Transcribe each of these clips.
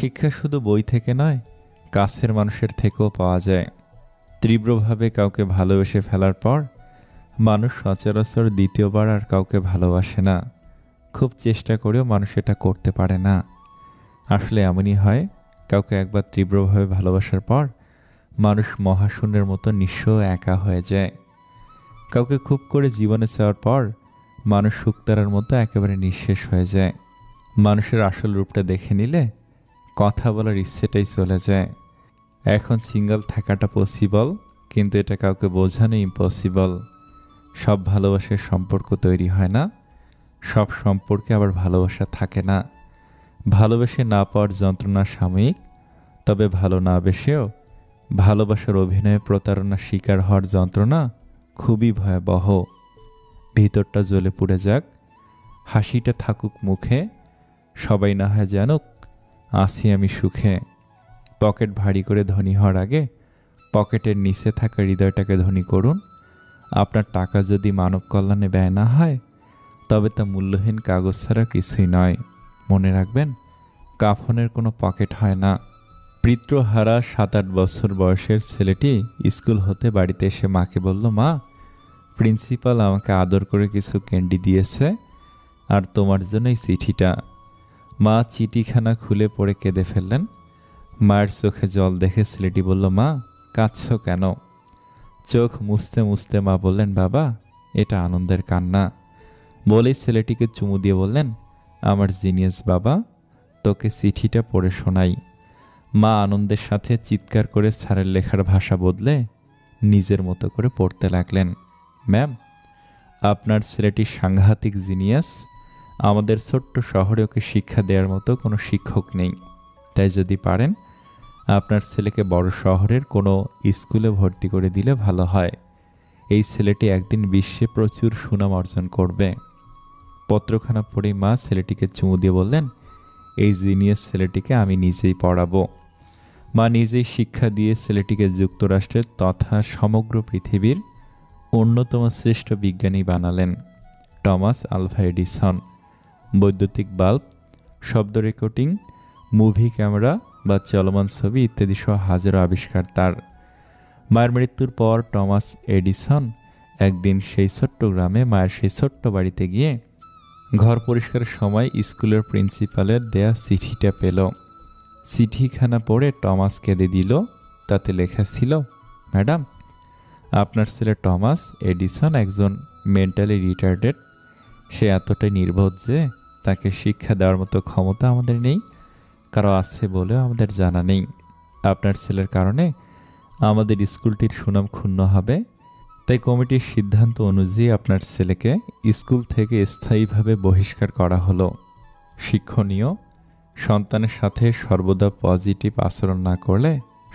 শিক্ষা শুধু বই থেকে নয়, কাছের মানুষের থেকেও পাওয়া যায়। তীব্রভাবে কাউকে ভালোবেসে ফেলার পর, মানুষ সচরাচর দ্বিতীয়বার আর কাউকে ভালোবাসে না। খুব চেষ্টা করেও মানুষ এটা করতে পারে না। আসলে এমনই হয়, কাউকে একবার তীব্রভাবে ভালোবাসার পর, মানুষ মহাশূন্যের মতো নিঃস্ব একা হয়ে যায়। কাউকে খুব করে জীবনে চাওয়ার পর, মানুষ শুক্তারার মতো একেবারে নিঃশেষ হয়ে যায়। মানুষের আসল রূপটা দেখে নিলে কথা বলার ইচ্ছেটাই চলে যায়। এখন সিঙ্গেল থাকাটা পসিবল কিন্তু এটা কাউকে বোঝানো ইম্পসিবল সব ভালোবাসার সম্পর্ক তৈরি হয় না। সব সম্পর্কে আবার ভালোবাসা থাকে না। ভালোবেসে না পাওয়ার যন্ত্রণা সাময়িক, তবে ভালো না বেসেও ভালোবাসার অভিনয়ে প্রতারণার শিকার হওয়ার যন্ত্রণা খুবই ভয়াবহ। ভিতরটা জ্বলে পুড়ে যাক। হাসিটা থাকুক মুখে। সবাই না হয় জানুক আসি আমি সুখে। পকেট ভারী করে ধনী হওয়ার আগে পকেটের নিচে থাকা হৃদয়টাকে ধনী করুন। আপনার টাকা যদি মানব কল্যাণে ব্যয় না হয়, তবে তা মূল্যহীন কাগজ ছাড়া কিছুই নয়। মনে রাখবেন, কাফনের কোনো পকেট হয় না। পিত্রহারা সাত আট বছর বয়সের ছেলেটি স্কুল হতে বাড়িতে এসে মাকে বলল, মা, প্রিন্সিপাল আমাকে আদর করে কিছু ক্যান্ডি দিয়েছে, আর তোমার জন্য এই চিঠিটা। মা চিঠিখানা খুলে পড়ে কেঁদে ফেললেন। মায়ের চোখে জল দেখে ছেলেটি বলল, মা, কাঁদছ কেন? চোখ মুছতে মুছতে মা বললেন, বাবা, এটা আনন্দের কান্না। বলেই ছেলেটিকে চুমু দিয়ে বললেন, আমার জিনিয়াস বাবা, তোকে চিঠিটা পড়ে শোনাই। মা আনন্দের সাথে চিৎকার করে স্যারের লেখার ভাষা বদলে নিজের মতো করে পড়তে লাগলেন। ম্যাম, আপনার ছেলেটি সাংঘাতিক জিনিয়াস আমাদের ছোট্ট শহরে ওকে শিক্ষা দেওয়ার মতো কোনো শিক্ষক নেই। তাই যদি পারেন, আপনার ছেলেকে বড় শহরের কোনো স্কুলে ভর্তি করে দিলে ভালো হয়। এই ছেলেটি একদিন বিশ্বে প্রচুর সুনাম অর্জন করবে। পত্রখানা পড়েই মা ছেলেটিকে চুমু দিয়ে বললেন, এই জিনিয়াস ছেলেটিকে আমি নিজেই পড়াবো। মা নিজেই শিক্ষা দিয়ে ছেলেটিকে যুক্তরাষ্ট্রের তথা সমগ্র পৃথিবীর অন্যতম শ্রেষ্ঠ বিজ্ঞানী বানালেন, টমাস আলভা এডিসন। বৈদ্যুতিক বাল্ব, শব্দ রেকর্ডিং, মুভি ক্যামেরা, বা চলমান ছবি ইত্যাদি সহ হাজারো আবিষ্কার তার। মায়ের মৃত্যুর পর টমাস এডিসন একদিন সেই ছোট্ট গ্রামে মায়ের সেই ছোট্ট বাড়িতে গিয়ে ঘর পরিষ্কারের সময় স্কুলের প্রিন্সিপালের দেয়া চিঠিটা পেল। চিঠিখানা পড়ে টমাস কেঁদে দিল, তাতে লেখা ছিল, ম্যাডাম, আপনার ছেলে টমাস এডিসন একজন মেন্টালি রিটার্ডেড সে এতটাই নির্বোধ যে তাকে শিক্ষা দেওয়ার মতো ক্ষমতা আমাদের নেই, কারও আছে বলেও আমাদের জানা নেই। আপনার ছেলের কারণে আমাদের স্কুলটির সুনাম ক্ষুণ্ণ হবে, তাই কমিটির সিদ্ধান্ত অনুযায়ী আপনার ছেলেকে স্কুল থেকে স্থায়ীভাবে বহিষ্কার করা হলো। শিক্ষণীয়, সন্তানের সাথে সর্বদা পজিটিভ আচরণ না করলে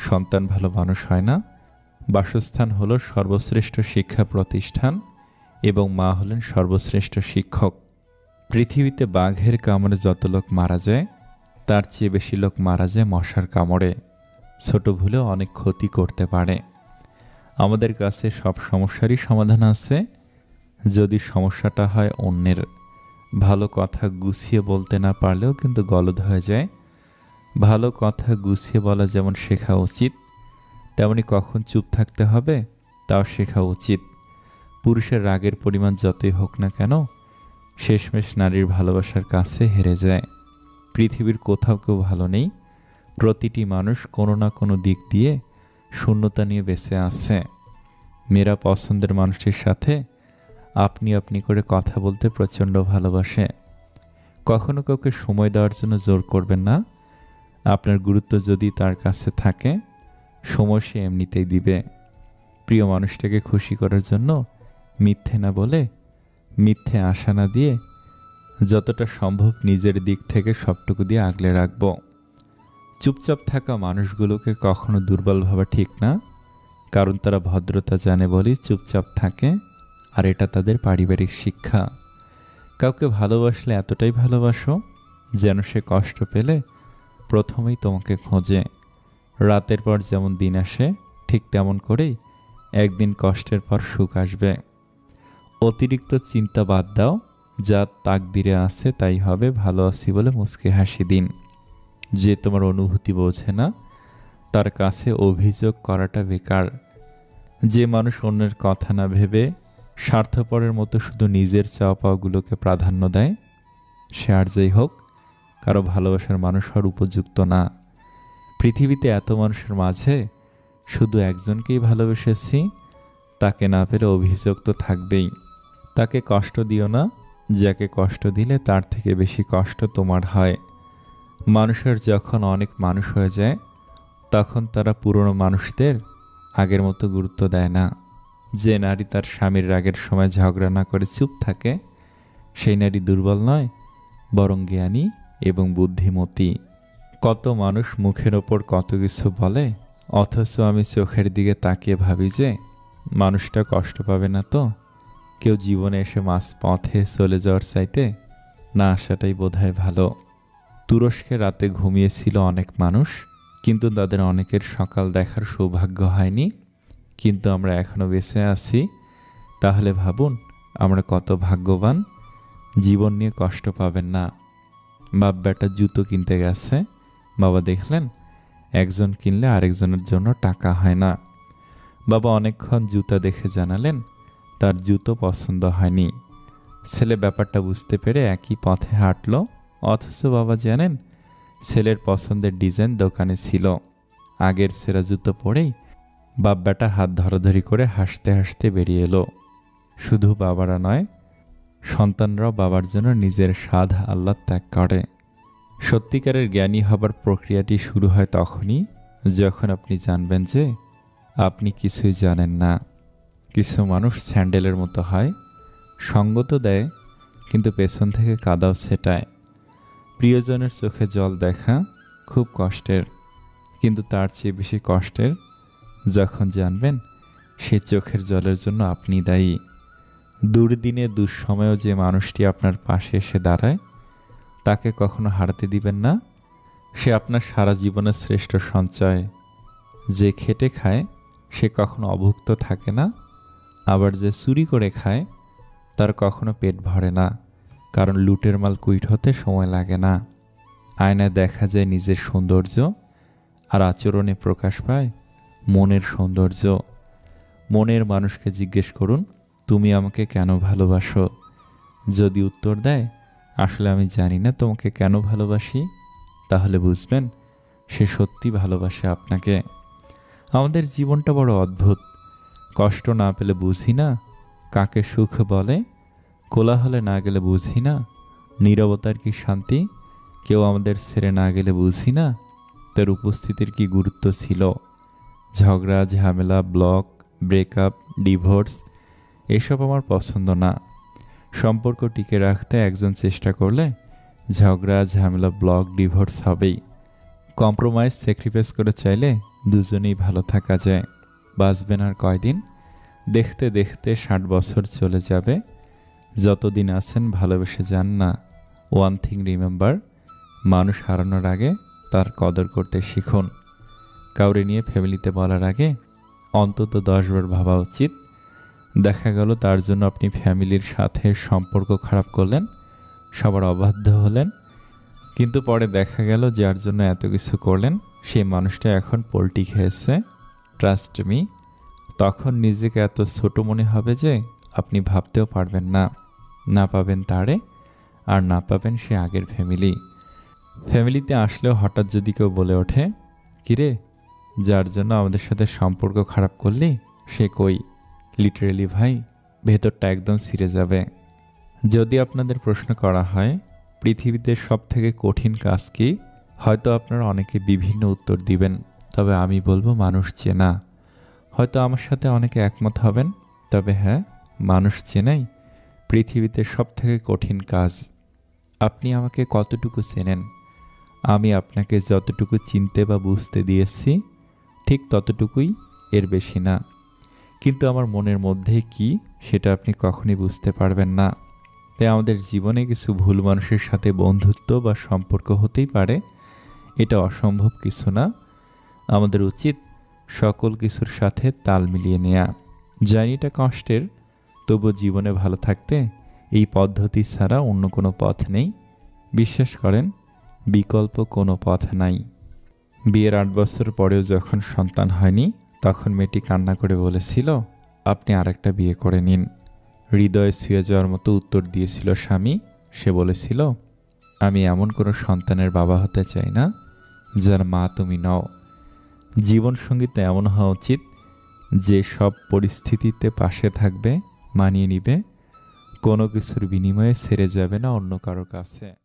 সন্তান ভালো মানুষ হয় না। বাসস্থান হলো সর্বশ্রেষ্ঠ শিক্ষা প্রতিষ্ঠান এবং মা হলেন সর্বশ্রেষ্ঠ শিক্ষক। পৃথিবীতে বাঘের কামড়ে যত লোক মারা যায়, তার চেয়ে বেশি লোক মারা যায় মশার কামড়ে। ছোট ভুলেও অনেক ক্ষতি করতে পারে। আমাদের কাছে সব সমস্যারই সমাধান আছে। যদি সমস্যাটা হয় অন্যের। ভালো কথা গুছিয়ে বলতে না পারলেও কিন্তু গলদ হয়ে যায়। ভালো কথা গুছিয়ে বলা যেমন শেখা উচিত, তেমনি কখন চুপ থাকতে হবে তাও শেখা উচিত। পুরুষের রাগের পরিমাণ যতই হোক না কেন শেষমেশ নারীর ভালোবাসার কাছে হেরে যায়। পৃথিবীর কোথাও কেউ ভালো নেই। প্রতিটি মানুষ কোনো না কোনো দিক দিয়ে শূন্যতা নিয়ে বেঁচে আছে। মেয়েরা পছন্দের মানুষটির সাথে আপনি আপনি করে কথা বলতে প্রচণ্ড ভালোবাসে। কখনো কাউকে সময় দেওয়ার জন্য জোর করবেন না। আপনার গুরুত্ব যদি তার কাছে থাকে, সময় সে এমনিতেই দিবে। প্রিয় মানুষটাকে খুশি করার জন্য মিথ্যে না বলে মিথ্যে আশা না দিয়ে যতটা সম্ভব নিজের দিক থেকে সবটুকু দিয়ে আগলে রাখব। চুপচাপ থাকা মানুষগুলোকে কখনো দুর্বল ভাবা ঠিক না, কারণ তারা ভদ্রতা জানে বলেই চুপচাপ থাকে, আর এটা তাদের পারিবারিক শিক্ষা। কাউকে ভালোবাসলে এতটাই ভালোবাসো যেন সে কষ্ট পেলে প্রথমেই তোমাকে খোঁজে। রাতের পর যেমন দিন আসে, ঠিক তেমন করেই একদিন কষ্টের পর সুখ আসবে। অতিরিক্ত চিন্তা বাদ দাও, যা তাকদিরে আছে তাই হবে, ভালো আছি বলে মুচকে হাসি দিন। যে তোমার অনুভূতি বোঝে না, তার কাছে অভিযোগ করাটা বেকার। যে মানুষ অন্যের কথা না ভেবে, স্বার্থপরের মতো শুধু নিজের চাওয়া পাওয়াগুলোকে প্রাধান্য দেয়, সে আর যেই হোক, কারও ভালোবাসার মানুষ হওয়ার উপযুক্ত না। পৃথিবীতে এত মানুষের মাঝে শুধু একজনকেই ভালোবেসেছি, তাকে না পেলে অভিযোগ তো থাকবেই। তাকে কষ্ট দিও না, যাকে কষ্ট দিলে তার থেকে বেশি কষ্ট তোমার হয়। মানুষের যখন অনেক মানুষ হয়ে যায়, তখন তারা পুরনো মানুষদের আগের মতো গুরুত্ব দেয় না। যে নারী তার স্বামীর রাগের সময় ঝগড়া না করে চুপ থাকে, সেই নারী দুর্বল নয়, বরং জ্ঞানী এবং বুদ্ধিমতী। কত মানুষ মুখের ওপর কত কিছু বলে, অথচ আমি চোখের দিকে তাকিয়ে ভাবি যে, মানুষটা কষ্ট পাবে না তো? কেউ জীবনে এসে মাছ পথে চলে যাওয়ার চাইতে না আসাটাই বোধহয় ভালো। তুরস্কে রাতে ঘুমিয়েছিল অনেক মানুষ, কিন্তু তাদের অনেকের সকাল দেখার সৌভাগ্য হয়নি। কিন্তু আমরা এখনও বেঁচে আছি। তাহলে ভাবুন, আমরা কত ভাগ্যবান। জীবন নিয়ে কষ্ট পাবেন না। বাপ বেটা জুতো কিনতে গেছে। বাবা দেখলেন, একজন কিনলে আরেকজনের জন্য টাকা হয় না। বাবা অনেকক্ষণ জুতা দেখে জানালেন তার জুতো পছন্দ হয়নি। ছেলে ব্যাপারটা বুঝতে পেরে একই পথে হাঁটলো, অথচ বাবা জানেন, ছেলের পছন্দের ডিজাইন দোকানে ছিল। আগের সেরা জুতো পরেই বাপ বেটা হাত ধরাধরি করে হাসতে হাসতে বেরিয়ে এলো। শুধু বাবারা নয়, সন্তানরাও বাবার জন্য নিজের স্বাদ আল্লাহ ত্যাগ করে। সত্যিকারের জ্ঞানী হবার প্রক্রিয়াটি শুরু হয় তখনই, যখন আপনি জানবেন যে আপনি কিছুই জানেন না। কিছু মানুষ স্যান্ডেলের মতো হয় সঙ্গ তো দেয়, কিন্তু পেছন থেকে কাদাও সেটায় প্রিয়জনের চোখে জল দেখা খুব কষ্টের, কিন্তু তার চেয়ে বেশি কষ্টের যখন জানবেন সে চোখের জলের জন্য আপনি দায়ী। দুর্দিনে দুঃসময়েও যে মানুষটি আপনার পাশে এসে দাঁড়ায়, তাকে কখনো হারাতে দিবেন না। সে আপনার সারা জীবনের শ্রেষ্ঠ সঞ্চয়। যে খেটে খায়, সে কখনো অভুক্ত থাকে না। আবার যে চুরি করে খায়, তার কখনো পেট ভরে না, কারণ লুটের মাল কুইট হতে সময় লাগে না। আয়নায় দেখা যায় নিজের সৌন্দর্য আর আচরণে প্রকাশ পায় মনের সৌন্দর্য। মনের মানুষকে জিজ্ঞেস করুন, তুমি আমাকে কেন ভালোবাসো? যদি উত্তর দেয়, আসলে আমি জানি না তোমাকে কেন ভালোবাসি। তাহলে বুঝবেন, সে সত্যি ভালোবাসে আপনাকে। আমাদের জীবনটা বড় অদ্ভুত। কষ্ট না পেলে বুঝি না? কাকে সুখ বলে? কোলাহলে না গেলে বুঝি না? নীরবতার কি শান্তি? কেউ আমাদের ছেড়ে না গেলে বুঝি না? তার উপস্থিতির কি গুরুত্ব ছিল? ঝগড়া, ঝামেলা, ব্লক ব্রেকআপ ডিভোর্স এসব আমার পছন্দ না। সম্পর্ক টিকে রাখতে একজন চেষ্টা করলে ঝগড়া, ঝামেলা, ব্লক ডিভোর্স হবেই। কম্প্রোমাইজ স্যাক্রিফাইস করে চাইলে দুজনেই ভালো থাকা যায়। বাঁচবেন আর কয়দিন? দেখতে দেখতে ষাট বছর চলে যাবে। যতদিন আছেন, ভালোবেসে যান না। ওয়ান থিং রিমেম্বার মানুষ হারানোর আগে তার কদর করতে শিখুন। কাউরে নিয়ে ফ্যামিলিতে বলার আগে অন্তত দশবার ভাবা উচিত। দেখা গেল তার জন্য আপনি ফ্যামিলির সাথে সম্পর্ক খারাপ করলেন, সবার অবাধ্য হলেন। কিন্তু পরে দেখা গেল যার জন্য এত কিছু করলেন, সেই মানুষটা এখন পোলট্রি খেয়েছে। ট্রাস্ট মি তখন নিজেকে এত ছোট মনে হবে যে আপনি ভাবতেও পারবেন না। না পাবেন তারে, আর না পাবেন সে আগের ফ্যামিলি ফ্যামিলিতে আসলেও হঠাৎ যদি কেউ বলে ওঠে, কিরে, যার জন্য আমাদের সাথে সম্পর্ক খারাপ করলি, সে কই? লিটারেলি ভাই, ভেতরটা একদম ছিঁড়ে যাবে। যদি আপনাদের প্রশ্ন করা হয়, পৃথিবীতে সব থেকে কঠিন কাজ কি? হয়তো আপনারা অনেকে বিভিন্ন উত্তর দিবেন। তবে আমি বলব মানুষ চেনা। হয়তো আমার সাথে অনেকে একমত হবেন, তবে হ্যাঁ মানুষ চেনাই। পৃথিবীতে সব থেকে কঠিন কাজ। আপনি আমাকে কতটুকু চেনেন? আমি আপনাকে যতটুকু চিনতে বা বুঝতে দিয়েছি, ঠিক ততটুকুই এর বেশি না। কিন্তু আমার মনের মধ্যে কি, সেটা আপনি কখনই বুঝতে পারবেন না। তাই আমাদের জীবনে কিছু ভুল মানুষের সাথে বন্ধুত্ব বা সম্পর্ক হতেই পারে। এটা অসম্ভব কিছু না। আমাদের উচিত সকল কিছুর সাথে তাল মিলিয়ে নেয়া। জানি এটা কষ্টের তবু জীবনে ভালো থাকতে এই পদ্ধতি ছাড়া অন্য কোনো পথ নেই। বিশ্বাস করেন, বিকল্প কোনো পথ নাই। বিয়ের আট বছর পরেও যখন সন্তান হয়নি, তখন মেয়েটি কান্না করে বলেছিল, আপনি আরেকটা বিয়ে করে নিন। হৃদয়ে ছুঁয়ে যাওয়ার মতো উত্তর দিয়েছিল স্বামী। সে বলেছিল, আমি এমন কোনো সন্তানের বাবা হতে চাই না, যার মা তুমি নও। জীবনসঙ্গী তো এমন হওয়া উচিত যে সব পরিস্থিতিতে পাশে থাকবে, মানিয়ে নিবে, কোনো কিছুর বিনিময়ে ছেড়ে যাবে না অন্য কারও কাছে।